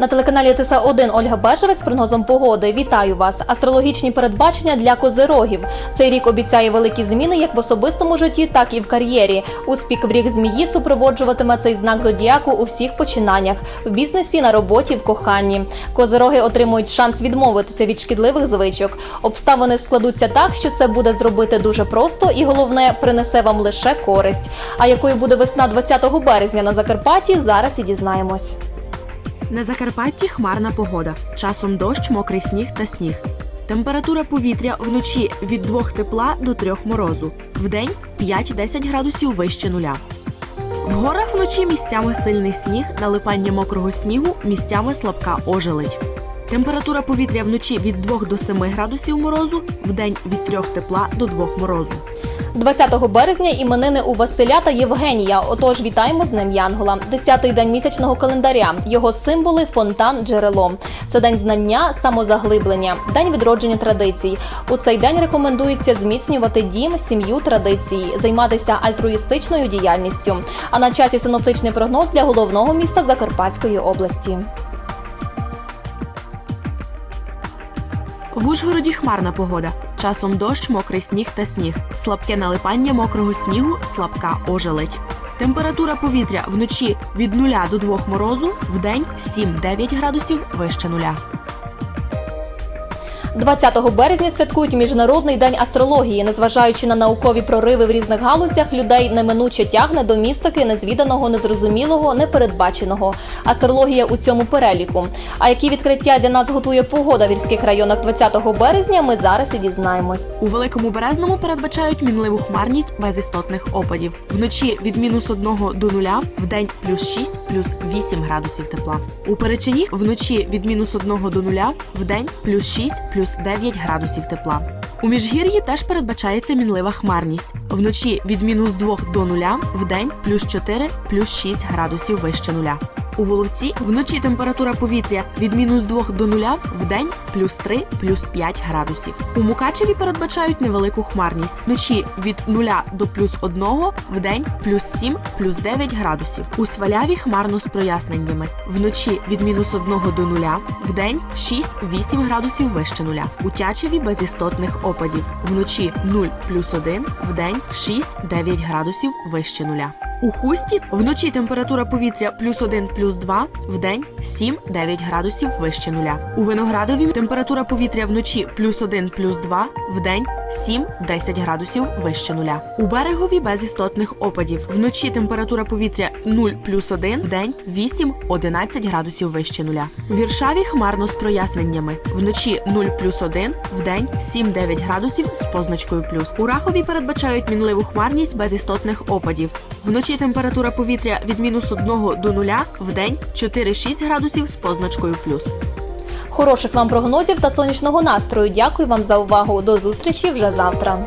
На телеканалі Тиса 1 Ольга Бежевець з прогнозом погоди. Вітаю вас! Астрологічні передбачення для козирогів. Цей рік обіцяє великі зміни як в особистому житті, так і в кар'єрі. Успіх в рік змії супроводжуватиме цей знак зодіаку у всіх починаннях в бізнесі, на роботі, в коханні. Козироги отримують шанс відмовитися від шкідливих звичок. Обставини складуться так, що це буде зробити дуже просто і головне принесе вам лише користь. А якою буде весна 20 березня на Закарпатті, зараз і дізнаємось. На Закарпатті хмарна погода. Часом дощ, мокрий сніг та сніг. Температура повітря вночі від 2 тепла до 3 морозу. Вдень 5-10 градусів вище нуля. В горах вночі місцями сильний сніг, налипання мокрого снігу, місцями слабка ожеледь. Температура повітря вночі від 2 до 7 градусів морозу, вдень від 3 тепла до 2 морозу. 20 березня іменини у Василя та Євгенія. Отож, вітаємо з ним Янгола. Десятий день місячного календаря. Його символи фонтан, джерело. Це день знання, самозаглиблення, день відродження традицій. У цей день рекомендується зміцнювати дім, сім'ю, традиції, займатися альтруїстичною діяльністю. А на часі синоптичний прогноз для головного міста Закарпатської області. В Ужгороді хмарна погода. Часом дощ, мокрий сніг та сніг. Слабке налипання мокрого снігу, слабка ожеледь. Температура повітря вночі від 0 до 2 морозу, вдень 7-9 градусів вище нуля. 20 березня святкують Міжнародний день астрології. Незважаючи на наукові прориви в різних галузях, людей неминуче тягне до містики незвіданого, незрозумілого, непередбаченого. Астрологія у цьому переліку. А які відкриття для нас готує погода в гірських районах 20 березня, ми зараз і дізнаємось. У великому березному передбачають мінливу хмарність без істотних опадів. Вночі від мінус 1 до 0, вдень плюс 6, плюс 8 градусів тепла. У Перечині вночі від мінус 1 до 0, вдень плюс 6, плюс 9 градусів тепла. У міжгір'ї теж передбачається мінлива хмарність. Вночі від мінус 2 до 0, вдень плюс 4, плюс 6 градусів вище нуля. У Воловці вночі температура повітря від мінус 2 до 0, вдень плюс 3, плюс 5 градусів. У Мукачеві передбачають невелику хмарність. Вночі від 0 до плюс 1, вдень плюс 7, плюс 9 градусів. У Сваляві хмарно з проясненнями. Вночі від мінус 1 до 0, вдень 6-8 градусів вище нуля. У Тячеві без істотних опадів. Вночі 0 плюс 1, вдень 6-9 градусів вище нуля. У хусті вночі температура повітря плюс 1 плюс 2, день 7-9 градусів вище нуля. У виноградові температура повітря вночі плюс 1 плюс 2, день 7-10 градусів вище нуля. У берегові без істотних опадів. Вночі температура повітря 0 плюс 1, вдень 8-11 градусів вище нуля. У Віршаві хмарно з проясненнями. Вночі 0 плюс 1, вдень 7-9 градусів з позначкою плюс. У Рахові передбачають мінливу хмарність без істотних опадів. Вночі температура повітря від мінус 1 до 0, вдень 4-6 градусів з позначкою плюс. Хороших вам прогнозів та сонячного настрою. Дякую вам за увагу. До зустрічі вже завтра.